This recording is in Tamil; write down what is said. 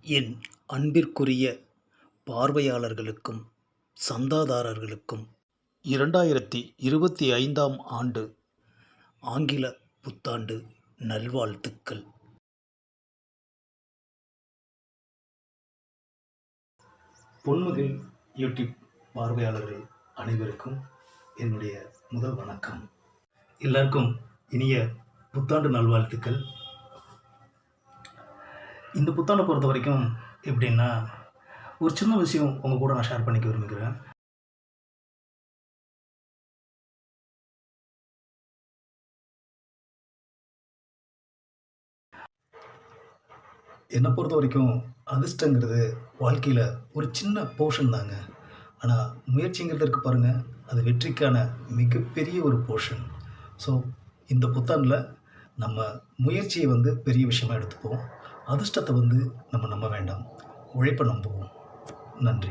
என் அன்பிற்குரிய பார்வையாளர்களுக்கும் சந்தாதாரர்களுக்கும் இரண்டாயிரத்தி இருபத்தி ஐந்தாம் ஆண்டு ஆங்கில புத்தாண்டு நல்வாழ்த்துக்கள். பொன்முகில் யூடியூப் பார்வையாளர்கள் அனைவருக்கும் என்னுடைய முதல் வணக்கம். எல்லாருக்கும் இனிய புத்தாண்டு நல்வாழ்த்துக்கள். இந்த புத்தாண்டை பொறுத்த வரைக்கும் எப்படின்னா ஒரு சின்ன விஷயம் உங்கள் கூட நான் ஷேர் பண்ணிக்க விரும்புகிறேன். என்னை பொறுத்த வரைக்கும் அதிர்ஷ்டங்கிறது வாழ்க்கையில் ஒரு சின்ன போர்ஷன் தாங்க. ஆனால் முயற்சிங்கிறது இருக்குது பாருங்கள் அது வெற்றிக்கான மிகப்பெரிய ஒரு போர்ஷன் ஸோ இந்த புத்தாண்டில் நம்ம முயற்சியை வந்து பெரிய விஷயமாக எடுத்துப்போம். அதிர்ஷ்டத்தை வந்து நம்ம நம்ப வேண்டாம். உழைப்பை நம்புவோம். நன்றி.